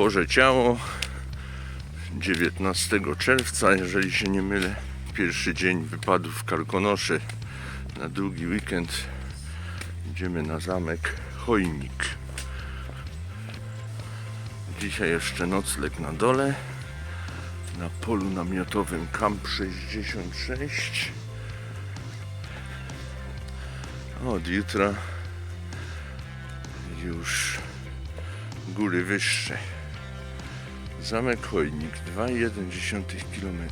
Boże Ciało 19 czerwca, jeżeli się nie mylę, pierwszy dzień wypadów w Karkonosze na długi weekend. Idziemy na zamek Chojnik. Dzisiaj jeszcze nocleg na dole, na polu namiotowym Camp 66. A Od jutra już góry wyższe. Zamek Chojnik 2,1 km.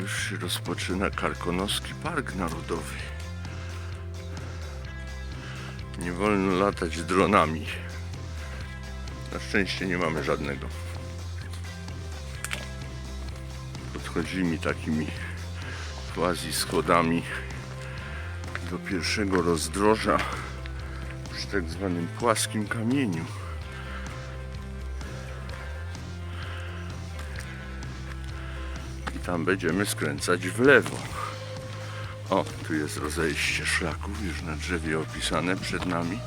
Już się rozpoczyna Karkonoski Park Narodowy. Nie wolno latać dronami. Na szczęście nie mamy żadnego. Podchodzimy takimi quasi schodami do pierwszego rozdroża przy tak zwanym płaskim kamieniu. I tam będziemy skręcać w lewo. O, tu jest rozejście szlaków, już na drzewie opisane przed nami.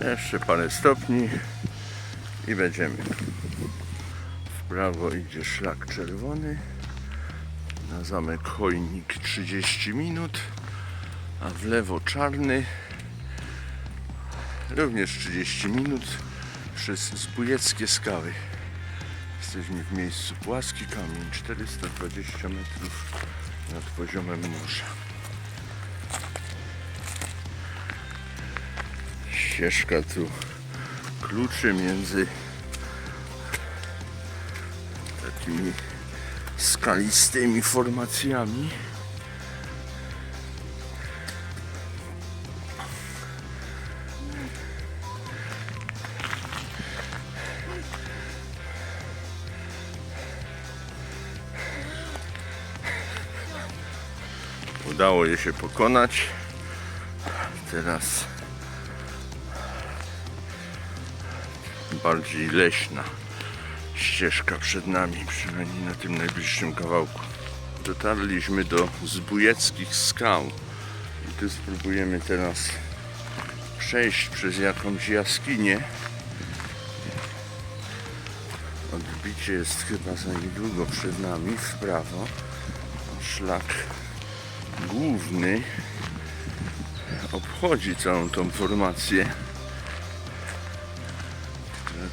Jeszcze parę stopni i będziemy. W prawo idzie szlak czerwony. Na zamek Chojnik 30 minut, a w lewo czarny również 30 minut przez zbójeckie skały. Jesteśmy w miejscu płaski kamień 420 metrów nad poziomem morza. ścieżka tu kluczy między takimi skalistymi formacjami. Udało je się pokonać. Teraz bardziej leśna ścieżka przed nami, przynajmniej na tym najbliższym kawałku. Dotarliśmy do zbójeckich skał i tu spróbujemy teraz przejść przez jakąś jaskinię. Odbicie jest chyba za niedługo przed nami w prawo. Szlak główny obchodzi całą tą formację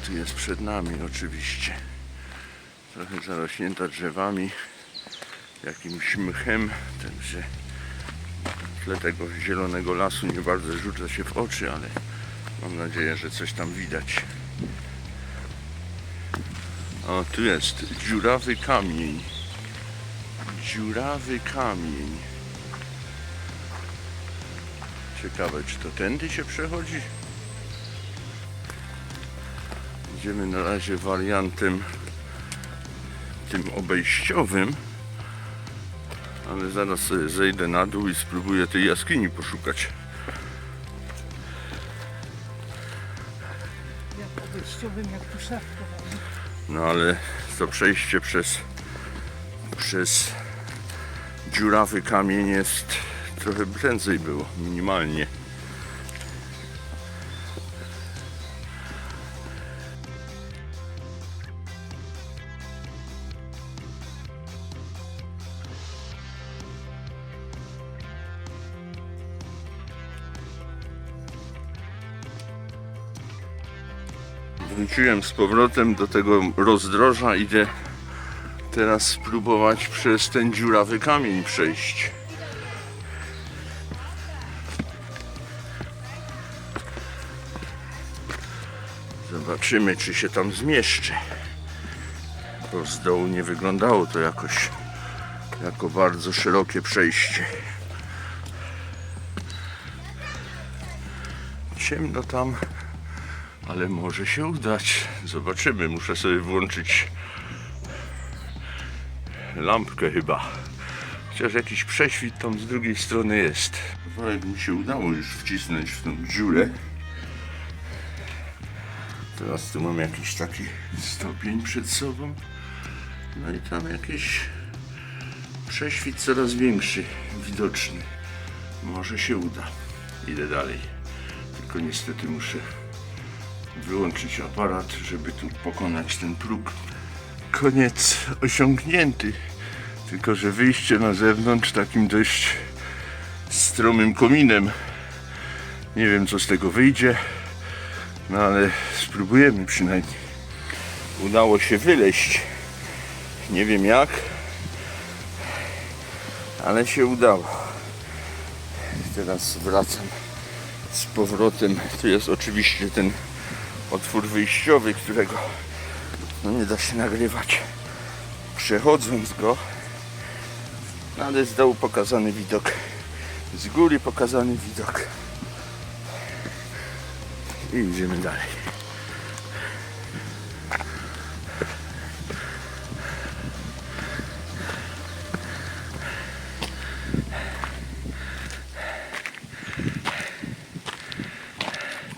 tu jest przed nami oczywiście. Trochę zarośnięta drzewami, jakimś mchem, także w tle tego zielonego lasu nie bardzo rzuca się w oczy, ale mam nadzieję, że coś tam widać. O, tu jest dziurawy kamień. Dziurawy kamień. Ciekawe, czy to tędy się przechodzi? Idziemy na razie wariantem tym obejściowym, ale zaraz sobie zejdę na dół i spróbuję tej jaskini poszukać. Jak obejściowym, jak tu szafką. No ale to przejście przez, przez dziurawy kamień jest trochę prędzej było, minimalnie. Wróciłem z powrotem do tego rozdroża. Idę teraz spróbować przez ten dziurawy kamień przejść. Zobaczymy, czy się tam zmieszczę. Bo z dołu nie wyglądało to jakoś jako bardzo szerokie przejście. Ciemno tam ale może się udać. Zobaczymy. Muszę sobie włączyć lampkę chyba. Chociaż jakiś prześwit tam z drugiej strony jest. Worek mi się udało już wcisnąć w tą dziurę. Teraz tu mam jakiś taki stopień przed sobą. No i tam jakiś prześwit coraz większy, widoczny. Może się uda. Idę dalej. Tylko niestety muszę wyłączyć aparat, żeby tu pokonać ten próg. Koniec osiągnięty. Tylko, że wyjście na zewnątrz takim dość stromym kominem. Nie wiem, co z tego wyjdzie, no ale spróbujemy przynajmniej. Udało się wyleźć. Nie wiem jak, ale się udało. Teraz wracam z powrotem. Tu jest oczywiście ten otwór wyjściowy, którego no nie da się nagrywać przechodząc go, ale z dołu pokazany widok, z góry pokazany widok. I idziemy dalej.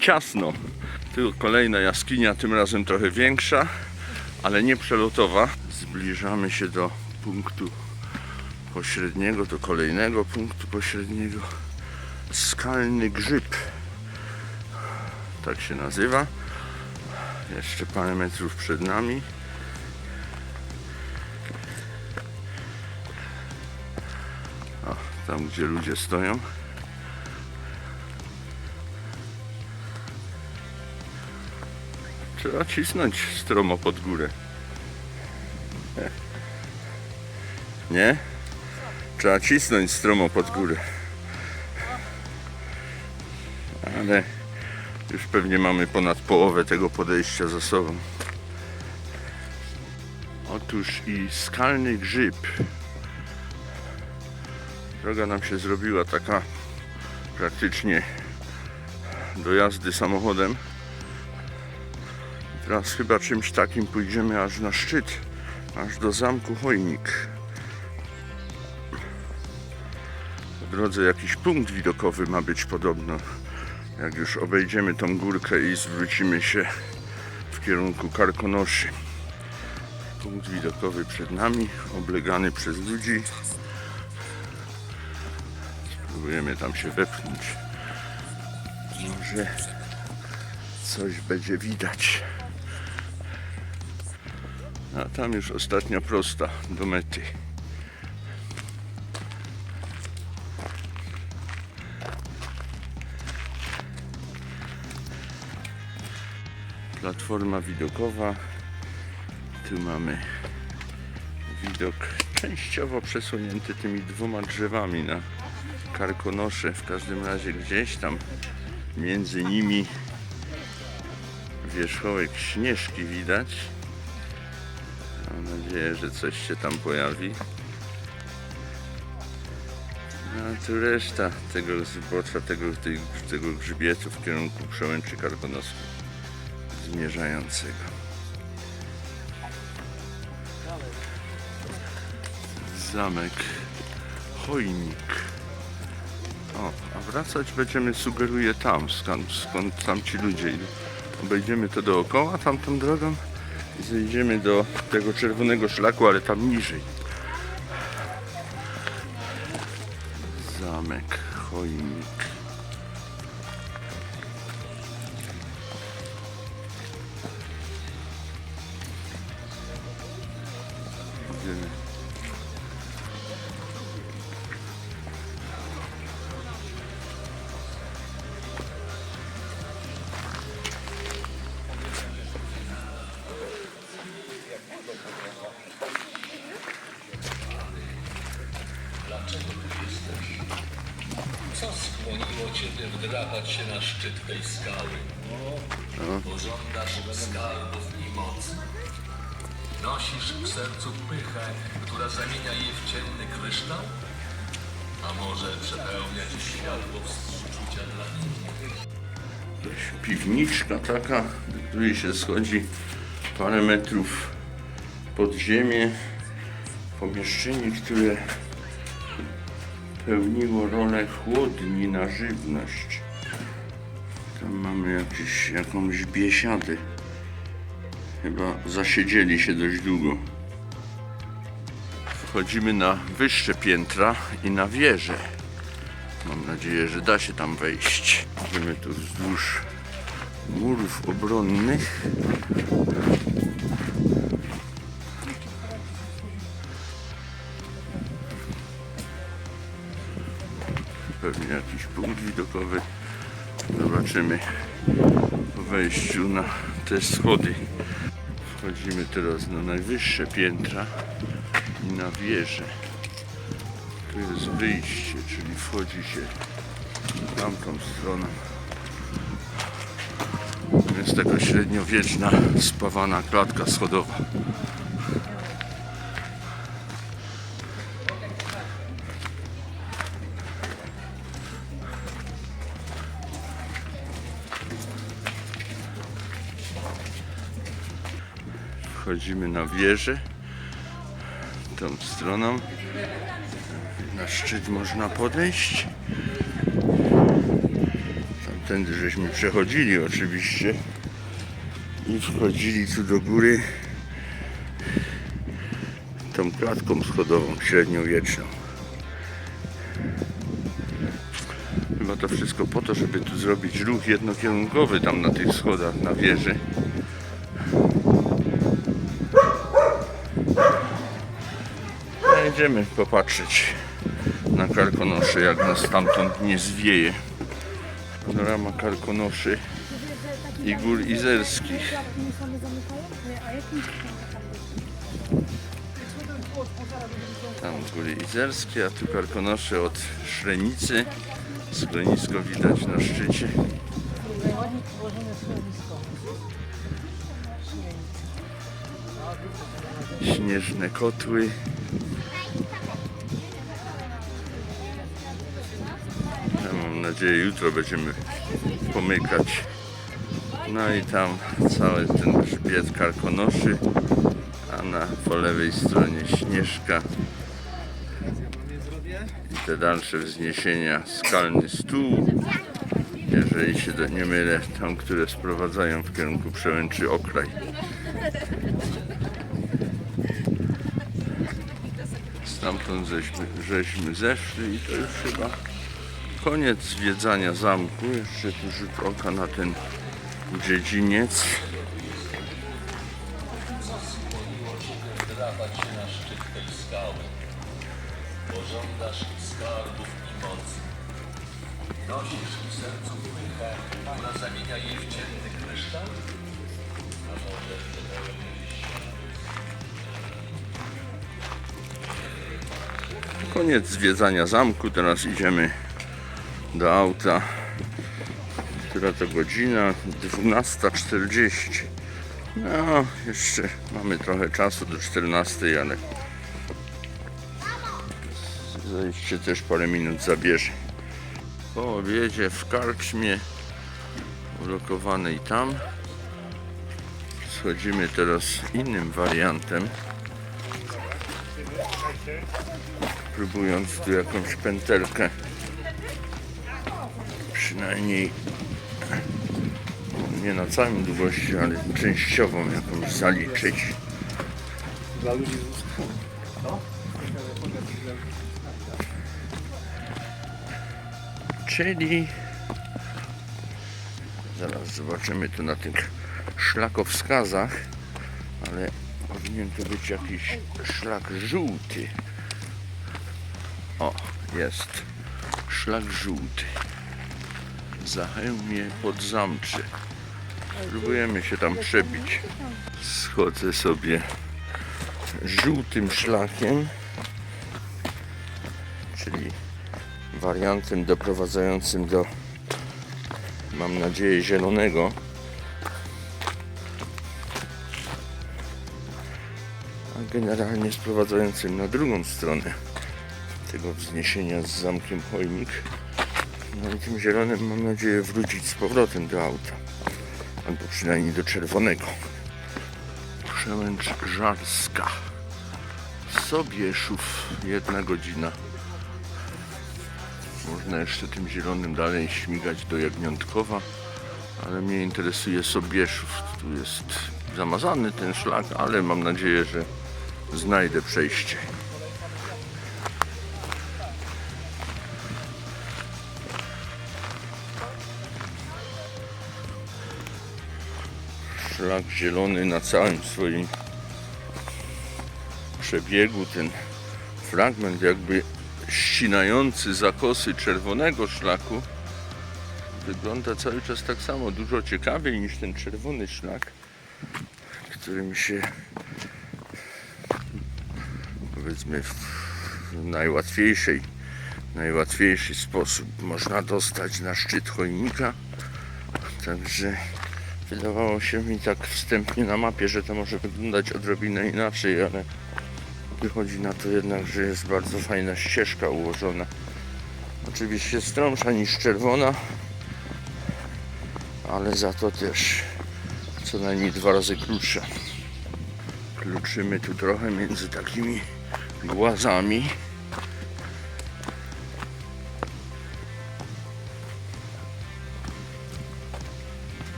Ciasno. Tu kolejna jaskinia, tym razem trochę większa, ale nie przelotowa. Zbliżamy się do punktu pośredniego, do kolejnego punktu pośredniego. Skalny grzyb. Tak się nazywa. Jeszcze parę metrów przed nami. O, tam gdzie ludzie stoją. Trzeba cisnąć stromo pod górę. Nie? Trzeba cisnąć stromo pod górę. Ale już pewnie mamy ponad połowę tego podejścia za sobą. Otóż i skalny grzyb. Droga nam się zrobiła taka praktycznie do jazdy samochodem. Teraz chyba czymś takim pójdziemy aż na szczyt, aż do zamku Chojnik. Po drodze jakiś punkt widokowy ma być podobno. Jak już obejdziemy tą górkę i zwrócimy się w kierunku Karkonoszy. Punkt widokowy przed nami, oblegany przez ludzi. Spróbujemy tam się wepchnąć. Może coś będzie widać. A tam już ostatnia prosta do mety. Platforma widokowa. Tu mamy widok częściowo przesunięty tymi dwoma drzewami na karkonosze. W każdym razie gdzieś tam między nimi wierzchołek śnieżki widać. Nadzieję, że coś się tam pojawi. No a tu reszta tego zbocza, tego, tej, tego grzbietu w kierunku przełęczy karkonoskiej zmierzającego. Zamek Chojnik. O, a wracać będziemy, sugeruję tam, skąd, skąd tam ci ludzie idą. Obejdziemy to dookoła tamtą drogą zejdziemy do tego czerwonego szlaku, ale tam niżej. Zamek Chojnik. Szczyt tej skały? Bo żądasz skarbów i mocy. Nosisz w sercu pychę, która zamienia je w ciemny kryształ? A może przepełnia Ci światło współczucia dla innych? Piwniczka taka, do której się schodzi parę metrów pod ziemię. Pomieszczenie, które pełniło rolę chłodni na żywność. Tam mamy jakąś biesiadę Chyba zasiedzieli się dość długo. Wchodzimy na wyższe piętra i na wieżę. Mam nadzieję, że da się tam wejść. Idziemy tu wzdłuż murów obronnych. Pewnie jakiś punkt widokowy. Zobaczymy po wejściu na te schody. Wchodzimy teraz na najwyższe piętra i na wieżę. Tu jest wyjście, czyli wchodzi się tamtą stroną. Jest taka średniowieczna, spawana klatka schodowa. Wchodzimy na wieżę, tą stroną. Na szczyt można podejść. Tamtędy żeśmy przechodzili oczywiście i wchodzili tu do góry tą klatką schodową średniowieczną. Chyba to wszystko po to, żeby tu zrobić ruch jednokierunkowy tam na tych schodach na wieży. Będziemy popatrzeć na karkonosze, jak nas stamtąd nie zwieje. Panorama karkonoszy i gór izerskich. Tam góry izerskie, a tu karkonosze od Szrenicy. Schronisko widać na szczycie. Śnieżne kotły. Nadzieję, jutro będziemy pomykać. No i tam cały ten grzbiet karkonoszy, a na po lewej stronie Śnieżka i te dalsze wzniesienia, skalny stół, jeżeli się nie mylę, tam, które sprowadzają w kierunku przełęczy Okraj. Stamtąd żeśmy, żeśmy zeszli i to już chyba koniec zwiedzania zamku. Jeszcze tu rzut oka na ten dziedziniec. Koniec zwiedzania zamku. Teraz idziemy do auta. Która to godzina? 12.40. No, jeszcze mamy trochę czasu do 14, ale zejście też parę minut zabierze. Po obiedzie w karczmie ulokowanej tam schodzimy teraz innym wariantem próbując tu jakąś pętelkę przynajmniej nie na całym długości, ale częściową jakąś zaliczyć. Czyli zaraz zobaczymy tu na tych szlakowskazach, ale powinien to być jakiś szlak żółty. O, jest. Szlak żółty. Zachełmie pod zamczy. Próbujemy się tam przebić. Schodzę sobie żółtym szlakiem, czyli wariantem doprowadzającym do, mam nadzieję, zielonego. A generalnie sprowadzającym na drugą stronę tego wzniesienia z zamkiem Chojnik. I tym zielonym mam nadzieję wrócić z powrotem do auta. Albo przynajmniej do czerwonego. Przełęcz Żarska. Sobieszów. Jedna godzina. Można jeszcze tym zielonym dalej śmigać do Jagniątkowa. Ale mnie interesuje Sobieszów. Tu jest zamazany ten szlak, ale mam nadzieję, że znajdę przejście. Szlak zielony na całym swoim przebiegu, ten fragment jakby ścinający zakosy czerwonego szlaku wygląda cały czas tak samo, dużo ciekawiej niż ten czerwony szlak, którym się powiedzmy w najłatwiejszej, najłatwiejszy sposób można dostać na szczyt choinka. Także wydawało się mi tak wstępnie na mapie, że to może wyglądać odrobinę inaczej, ale wychodzi na to jednak, że jest bardzo fajna ścieżka ułożona. Oczywiście stromsza niż czerwona, ale za to też co najmniej dwa razy krótsza. Kluczymy tu trochę między takimi głazami.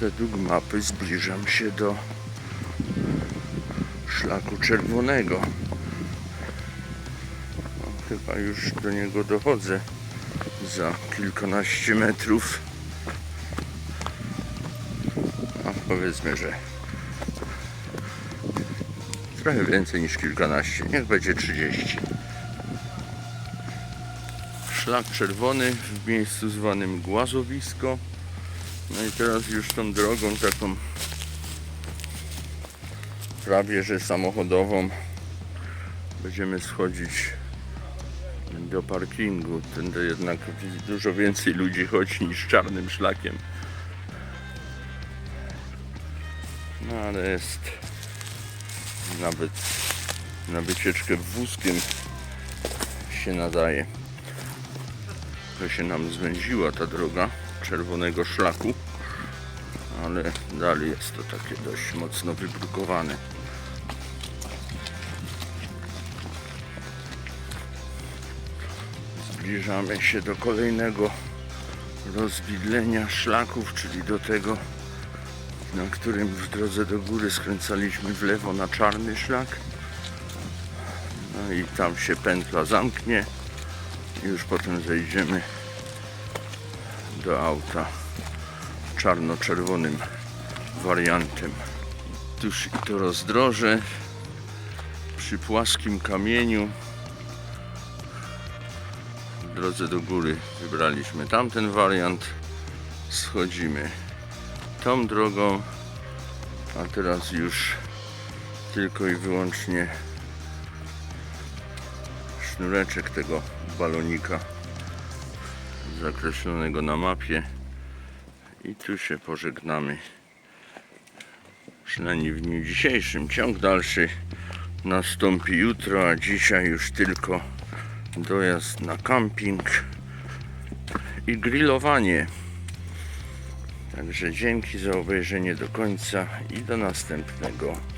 Według mapy zbliżam się do szlaku czerwonego. No, chyba już do niego dochodzę za kilkanaście metrów. A powiedzmy, że trochę więcej niż kilkanaście. Niech będzie 30. Szlak czerwony w miejscu zwanym Głazowisko. No i teraz już tą drogą taką prawie że samochodową będziemy schodzić do parkingu. Tędy jednak dużo więcej ludzi chodzi niż czarnym szlakiem. No ale jest nawet na wycieczkę wózkiem się nadaje. To się nam zwęziła ta droga czerwonego szlaku, ale dalej jest to takie dość mocno wybrukowane. Zbliżamy się do kolejnego rozwidlenia szlaków, czyli do tego, na którym w drodze do góry skręcaliśmy w lewo na czarny szlak. No i tam się pętla zamknie. I już potem zejdziemy do auta. Czarno-czerwonym wariantem. Tuż i to rozdroże. Przy płaskim kamieniu. W drodze do góry wybraliśmy tamten wariant. Schodzimy tą drogą. A teraz już tylko i wyłącznie sznureczek tego balonika zakreślonego na mapie. I tu się pożegnamy. Przynajmniej w dniu dzisiejszym. Ciąg dalszy nastąpi jutro a dzisiaj już tylko dojazd na camping i grillowanie. Także dzięki za obejrzenie do końca i do następnego